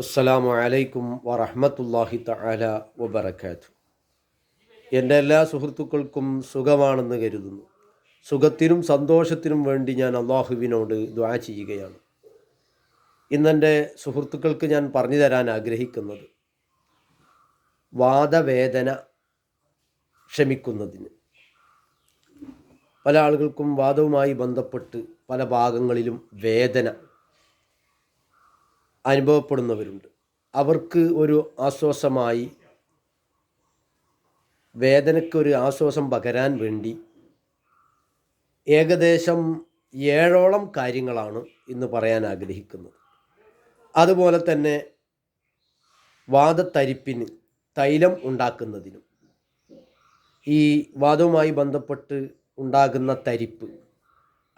അസ്സലാമു അലൈക്കും വറഹ്മത്തുള്ളാഹി തആല വബറകാത്തു എന്റെ എല്ലാ സുഹൃത്തുക്കൾക്കും സുഖമാണെന്ന് കരുതുന്നു. സുഖത്തിനും സന്തോഷത്തിനും വേണ്ടി ഞാൻ അള്ളാഹുവിനോട് ദ്വാ ചെയ്യുകയാണ്. ഇന്നെന്റെ സുഹൃത്തുക്കൾക്ക് ഞാൻ പറഞ്ഞു തരാൻ ആഗ്രഹിക്കുന്നത് വാദവേദന ക്ഷമിക്കുന്നതിന്. പല ആളുകൾക്കും വാദവുമായി ബന്ധപ്പെട്ട് പല ഭാഗങ്ങളിലും വേദന അനുഭവപ്പെടുന്നവരുണ്ട്. അവർക്ക് ഒരു ആശ്വാസമായി വേദനയ്ക്ക് ഒരു ആശ്വാസം പകരാൻ വേണ്ടി ഏകദേശം ഏഴോളം കാര്യങ്ങളാണ് ഇന്ന് പറയാൻ ആഗ്രഹിക്കുന്നത്. അതുപോലെ തന്നെ വാദത്തരിപ്പിന് തൈലം ഉണ്ടാക്കുന്നതിനും ഈ വാദവുമായി ബന്ധപ്പെട്ട് ഉണ്ടാകുന്ന തരിപ്പ്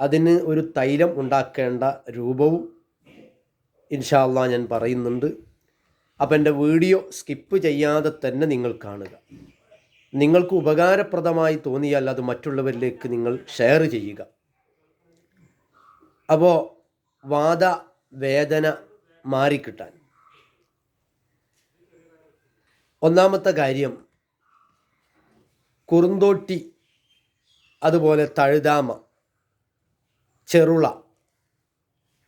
അതിന് ഒരു തൈലം ഉണ്ടാക്കേണ്ട രൂപവും ഇൻഷാല്ല ഞാൻ പറയുന്നുണ്ട്. അപ്പം എന്റെ വീഡിയോ സ്കിപ്പ് ചെയ്യാതെ തന്നെ നിങ്ങൾ കാണുക. നിങ്ങൾക്ക് ഉപകാരപ്രദമായി തോന്നിയാൽ അത് മറ്റുള്ളവരിലേക്ക് നിങ്ങൾ ഷെയർ ചെയ്യുക. അപ്പോൾ വാദ വേദന മാറിക്കിട്ടാൻ. ഒന്നാമത്തെ കാര്യം കുറുന്തോട്ടി അതുപോലെ തഴുതാമ ചെറുള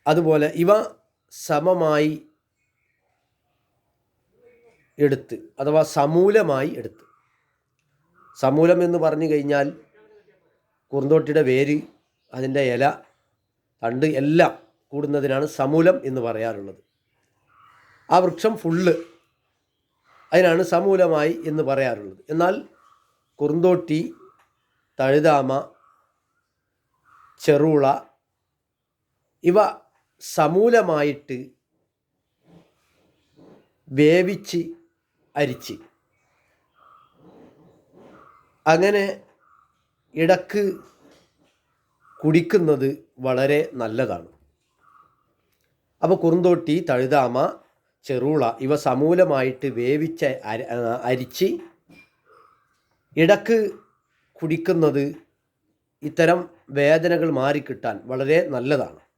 അതുപോലെ ഇവ സമമായി എടുത്ത് അഥവാ സമൂലമായി എടുത്ത്. സമൂലം എന്ന് പറഞ്ഞു കഴിഞ്ഞാൽ കുറുന്തോട്ടിയുടെ വേര് അതിന്റെ ഇല തണ്ട് എല്ലാം കൂടുന്നതിനാണ് സമൂലം എന്ന് പറയാറുള്ളത്. ആ വൃക്ഷം ഫുള്ള് അതിനാണ് സമൂലമായി എന്ന് പറയാറുള്ളത്. എന്നാൽ കുറുന്തോട്ടി തഴുതാമ ചെറുള ഇവ സമൂലമായിട്ട് വേവിച്ച് അരിച്ച്. അങ്ങനെ ഇടയ്ക്ക് കുടിക്കുന്നത് വളരെ നല്ലതാണ്. അപ്പോൾ കുറുന്തോട്ടി തഴുതാമ ചെറുള ഇവ സമൂലമായിട്ട് വേവിച്ച് അരി അരിച്ച് ഇടയ്ക്ക് കുടിക്കുന്നത് ഇത്തരം വേദനകൾ മാറിക്കിട്ടാൻ വളരെ നല്ലതാണ്.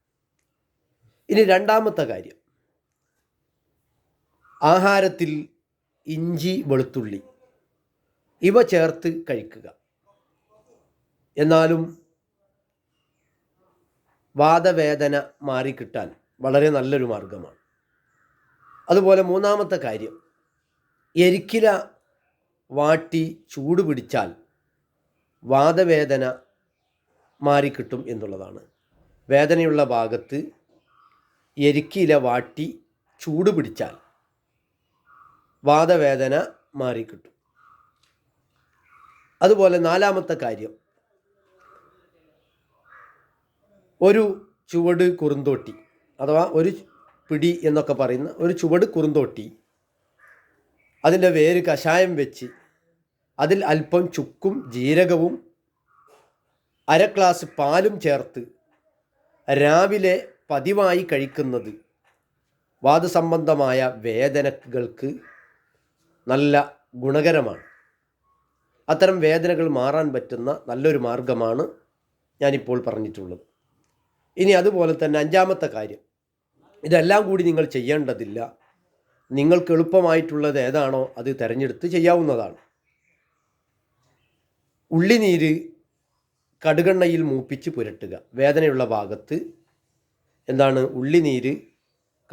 ഇനി രണ്ടാമത്തെ കാര്യം. ആഹാരത്തിൽ ഇഞ്ചി വെളുത്തുള്ളി ഇവ ചേർത്ത് കഴിക്കുക. എന്നാലും വാദവേദന മാറിക്കിട്ടാൻ വളരെ നല്ലൊരു മാർഗമാണ്. അതുപോലെ മൂന്നാമത്തെ കാര്യം. എരിക്കില വാട്ടി ചൂട് പിടിച്ചാൽ വാദവേദന മാറിക്കിട്ടും എന്നുള്ളതാണ്. വേദനയുള്ള ഭാഗത്ത് എരിക്കില വാട്ടി ചൂട് പിടിച്ചാൽ വാദവേദന മാറിക്കിട്ടും. അതുപോലെ നാലാമത്തെ കാര്യം. ഒരു ചുവട് കുറുന്തോട്ടി അഥവാ ഒരു പിടി എന്നൊക്കെ പറയുന്ന ഒരു ചുവട് കുറുന്തോട്ടി അതിന്റെ വേര് കഷായം വെച്ച് അതിൽ അല്പം ചുക്കും ജീരകവും അര ഗ്ലാസ് പാലും ചേർത്ത് രാവിലെ പതിവായി കഴിക്കുന്നത് വാദസംബന്ധമായ വേദനകൾക്ക് നല്ല ഗുണകരമാണ്. അത്തരം വേദനകൾ മാറാൻ പറ്റുന്ന നല്ലൊരു മാർഗമാണ് ഞാനിപ്പോൾ പറഞ്ഞിട്ടുള്ളത്. ഇനി അതുപോലെ തന്നെ അഞ്ചാമത്തെ കാര്യം. ഇതെല്ലാം കൂടി നിങ്ങൾ ചെയ്യേണ്ടതില്ല. നിങ്ങൾക്ക് എളുപ്പമായിട്ടുള്ളത് ഏതാണോ അത് തിരഞ്ഞെടുത്ത് ചെയ്യാവുന്നതാണ്. ഉള്ളിനീര് കടുകെണ്ണയിൽ മൂപ്പിച്ച് പുരട്ടുക. വേദനയുള്ള ഭാഗത്ത് എന്താണ്? ഉള്ളിനീര്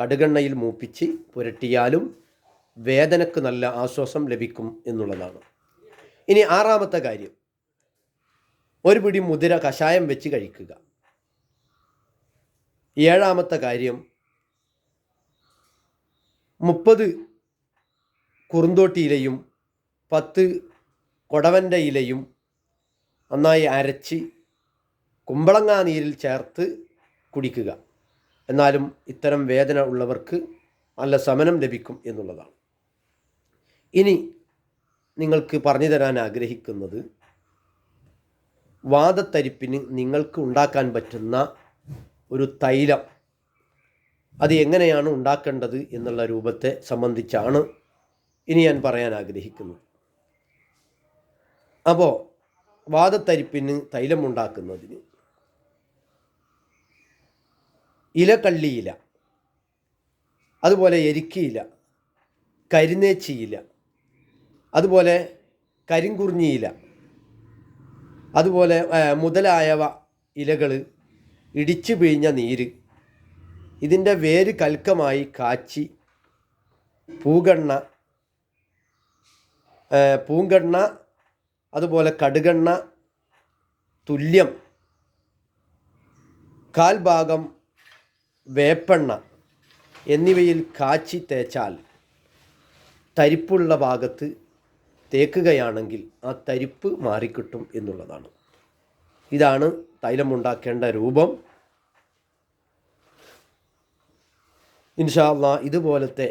കടുകെണ്ണയിൽ മൂപ്പിച്ച് പുരട്ടിയാലും വേദനക്ക് നല്ല ആശ്വാസം ലഭിക്കും എന്നുള്ളതാണ്. ഇനി ആറാമത്തെ കാര്യം. ഒരു പിടി മുതിര കഷായം വെച്ച് കഴിക്കുക. ഏഴാമത്തെ കാര്യം മുപ്പത് കുറുന്തോട്ടി ഇലയും പത്ത് കൊടവന്റെ ഇലയും നന്നായി അരച്ച് കുമ്പളങ്ങാ നീരിൽ ചേർത്ത് കുടിക്കുക. എന്നാലും ഇത്തരം വേദന ഉള്ളവർക്ക് നല്ല സമനം ലഭിക്കും എന്നുള്ളതാണ്. ഇനി നിങ്ങൾക്ക് പറഞ്ഞു തരാൻ ആഗ്രഹിക്കുന്നത് വാദത്തരിപ്പിന് നിങ്ങൾക്ക് ഉണ്ടാക്കാൻ പറ്റുന്ന ഒരു തൈലം അത് എങ്ങനെയാണ് ഉണ്ടാക്കേണ്ടത് എന്നുള്ള രൂപത്തെ സംബന്ധിച്ചാണ് ഇനി ഞാൻ പറയാൻ ആഗ്രഹിക്കുന്നത്. അപ്പോൾ വാദത്തരിപ്പിന് തൈലം ഉണ്ടാക്കുന്നതിന് ഇലക്കള്ളിയില അതുപോലെ എരിക്കയില കരിനേച്ചിയില അതുപോലെ കരിങ്കുറിഞ്ഞിയില അതുപോലെ മുതലായവ ഇലകൾ ഇടിച്ചു പിഴിഞ്ഞ നീര് ഇതിന്റെ വേര് കൽക്കമായി കാച്ചി പൂഗണ്ണ പൂങ്കണ്ണ അതുപോലെ കടുകണ്ണ തുല്യം കാൽ ഭാഗം വേപ്പെണ്ണ എന്നിവയിൽ കാച്ചി തേച്ചാൽ തരിപ്പുള്ള ഭാഗത്ത് തേക്കുകയാണെങ്കിൽ ആ തരിപ്പ് മാറിക്കിട്ടും എന്നുള്ളതാണ്. ഇതാണ് തൈലമുണ്ടാക്കേണ്ട രൂപം. ഇൻഷാല്ല ഇതുപോലത്തെ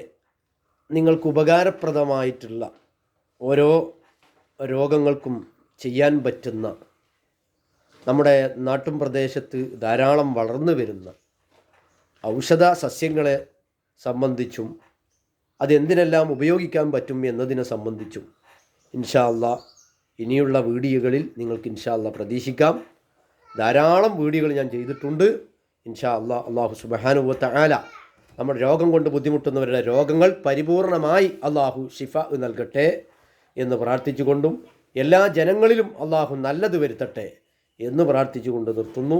നിങ്ങൾക്ക് ഉപകാരപ്രദമായിട്ടുള്ള ഓരോ രോഗങ്ങൾക്കും ചെയ്യാൻ പറ്റുന്ന നമ്മുടെ നാട്ടും പ്രദേശത്ത് ധാരാളം വളർന്നു വരുന്ന ഔഷധ സസ്യങ്ങളെ സംബന്ധിച്ചും അതെന്തിനെല്ലാം ഉപയോഗിക്കാൻ പറ്റും എന്നതിനെ സംബന്ധിച്ചും ഇൻഷാല്ല ഇനിയുള്ള വീഡിയോകളിൽ നിങ്ങൾക്ക് ഇൻഷാല്ല പ്രതീക്ഷിക്കാം. ധാരാളം വീഡിയോകൾ ഞാൻ ചെയ്തിട്ടുണ്ട്. ഇൻഷാ അല്ലാ അള്ളാഹു സുബഹാനുവത്ത ആല നമ്മൾ രോഗം കൊണ്ട് ബുദ്ധിമുട്ടുന്നവരുടെ രോഗങ്ങൾ പരിപൂർണമായി അള്ളാഹു ഷിഫ നൽകട്ടെ എന്ന് പ്രാർത്ഥിച്ചുകൊണ്ടും എല്ലാ ജനങ്ങളിലും അള്ളാഹു നല്ലത് വരുത്തട്ടെ എന്ന് പ്രാർത്ഥിച്ചുകൊണ്ട് നിർത്തുന്നു.